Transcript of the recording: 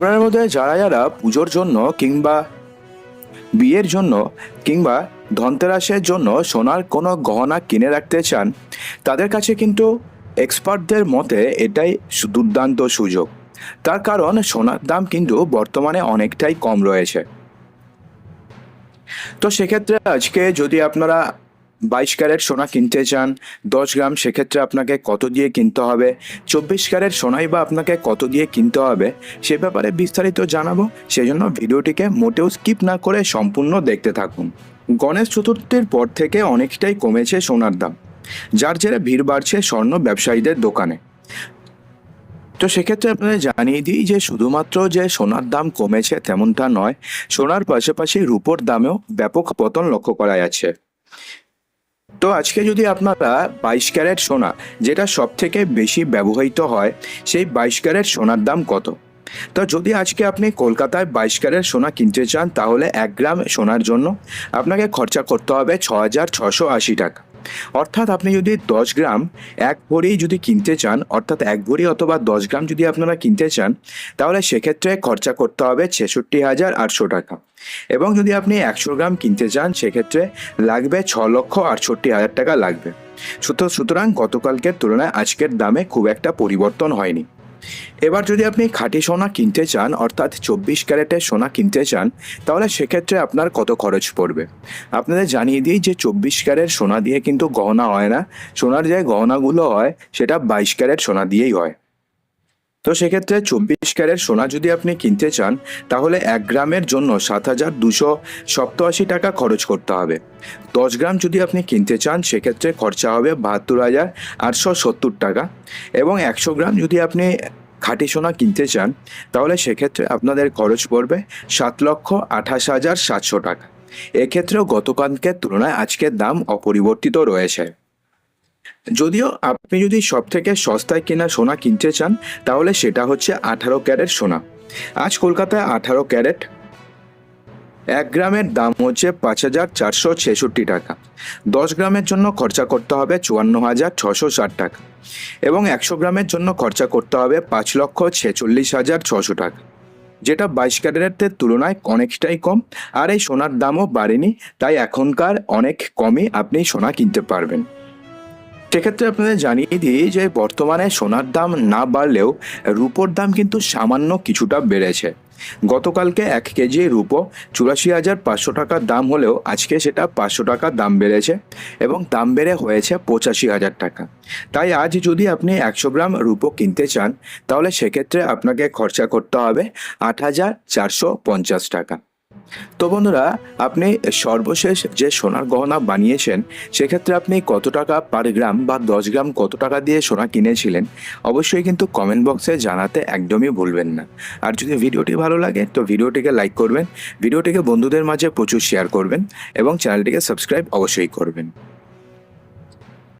আপনার মধ্যে যারা যারা পুজোর জন্য কিংবা বিয়ের জন্য কিংবা ধনতেরাসের জন্য সোনার কোনো গহনা কিনে রাখতে চান, তাদের কাছে কিন্তু এক্সপার্টদের মতে এটাই দুর্দান্ত সুযোগ। তার কারণ সোনার দাম কিন্তু বর্তমানে অনেকটাই কম রয়েছে। তো সেক্ষেত্রে আজকে যদি আপনারা বাইশ ক্যারেট সোনা কিনতে চান, দশ গ্রাম সেক্ষেত্রে আপনাকে কত দিয়ে কিনতে হবে, চব্বিশ ক্যারেট সোনাই বা আপনাকে কত দিয়ে কিনতে হবে, সে ব্যাপারে বিস্তারিত জানাব, সেজন্য ভিডিওটিকে মোটেও স্কিপ না করে সম্পূর্ণ দেখতে থাকুন। গণেশ চতুর্থীর পর থেকে অনেকটাই কমেছে সোনার দাম, যার জেরে ভিড় বাড়ছে স্বর্ণ ব্যবসায়ীদের দোকানে। তো সেক্ষেত্রে আপনাদের জানিয়ে দিই যে শুধুমাত্র যে সোনার দাম কমেছে তেমনটা নয়, সোনার পাশাপাশি রূপোর দামেও ব্যাপক পতন লক্ষ্য করা যাচ্ছে। তো আজকে যদি আপনারা বাইশ ক্যারেট সোনা, যেটা সব থেকে বেশি ব্যবহৃত হয়, সেই বাইশ ক্যারেট সোনার দাম কত? তো যদি আজকে আপনি কলকাতায় বাইশ ক্যারেট সোনা কিনতে চান, তাহলে এক গ্রাম সোনার জন্য আপনাকে খরচা করতে হবে ছ হাজার ছশো আশি টাকা। অর্থাৎ আপনি যদি দশ গ্রাম এক ভরি যদি কিনতে চান, অর্থাৎ এক ভরি অথবা দশ গ্রাম যদি আপনারা কিনতে চান, তাহলে সেক্ষেত্রে খরচা করতে হবে ছেষট্টি হাজার আটশো টাকা। এবং যদি আপনি একশো গ্রাম কিনতে চান, সেক্ষেত্রে লাগবে ছ লক্ষ আটষট্টি হাজার টাকা লাগবে। সুত- সুতরাং গতকালকের তুলনায় আজকের দামে খুব একটা পরিবর্তন হয়নি। এবার যদি আপনি খাঁটি সোনা কিনতে চান, অর্থাৎ চব্বিশ ক্যারেটের সোনা কিনতে চান, তাহলে সেক্ষেত্রে আপনার কত খরচ পড়বে? আপনাদের জানিয়ে দিই যে চব্বিশ ক্যারেট সোনা দিয়ে কিন্তু গহনা হয় না। সোনার যে গহনাগুলো হয়, সেটা বাইশ ক্যারেট সোনা দিয়েই হয়। তো সেক্ষেত্রে চব্বিশ ক্যারেট সোনা যদি আপনি কিনতে চান, তাহলে এক গ্রামের জন্য সাত হাজার দুশো সপ্তআশি টাকা খরচ করতে হবে। দশ গ্রাম যদি আপনি কিনতে চান, সেক্ষেত্রে খরচা হবে বাহাত্তর হাজার আটশো সত্তর টাকা। এবং একশো গ্রাম যদি আপনি খাঁটি সোনা কিনতে চান, তাহলে সেক্ষেত্রে আপনাদের খরচ পড়বে সাত লক্ষ আঠাশ হাজার সাতশো টাকা। এক্ষেত্রেও গতকালকের তুলনায় আজকের দাম অপরিবর্তিত রয়েছে। যদিও আপনি যদি সব থেকে সস্তায় কেনা সোনা কিনতে চান, তাহলে সেটা হচ্ছে আঠারো ক্যারেট সোনা। আজ কলকাতায় আঠারো ক্যারেট। এক গ্রামের দাম হচ্ছে পাঁচ হাজার চারশো ছেষট্টি টাকা। দশ গ্রামের জন্য খরচা করতে হবে চুয়ান্ন হাজার ছশো ষাট টাকা। এবং একশো গ্রামের জন্য খরচা করতে হবে পাঁচ লক্ষ ছেচল্লিশ হাজার ছশো টাকা। যেটা বাইশ ক্যারেটের তুলনায় অনেকটাই কম, আর এই সোনার দামও বাড়েনি, তাই এখনকার অনেক কমই আপনি সোনা কিনতে পারবেন। সেক্ষেত্রে আপনাদের জানিয়ে দিই যে বর্তমানে সোনার দাম না বাড়লেও রূপোর দাম কিন্তু সামান্য কিছুটা বেড়েছে। গতকালকে এক কেজি রূপো চুরাশি হাজার পাঁচশো টাকার দাম হলেও আজকে সেটা পাঁচশো টাকার দাম বেড়েছে এবং দাম বেড়ে হয়েছে পঁচাশি হাজার টাকা। তাই আজ যদি আপনি একশো গ্রাম রূপো কিনতে চান, তাহলে সেক্ষেত্রে আপনাকে খরচা করতে হবে আট হাজার চারশো পঞ্চাশ টাকা। তো বন্ধুরা, আপনি সর্বশেষ যে সোনার গহনা বানিয়েছেন, সেক্ষেত্রে আপনি কত টাকা পার গ্রাম বা দশ গ্রাম কত টাকা দিয়ে সোনা কিনেছিলেন, অবশ্যই কিন্তু কমেন্ট বক্সে জানাতে একদমই ভুলবেন না। আর যদি ভিডিওটি ভালো লাগে, তো ভিডিওটিকে লাইক করবেন, ভিডিওটিকে বন্ধুদের মাঝে প্রচুর শেয়ার করবেন, এবং চ্যানেলটিকে সাবস্ক্রাইব অবশ্যই করবেন।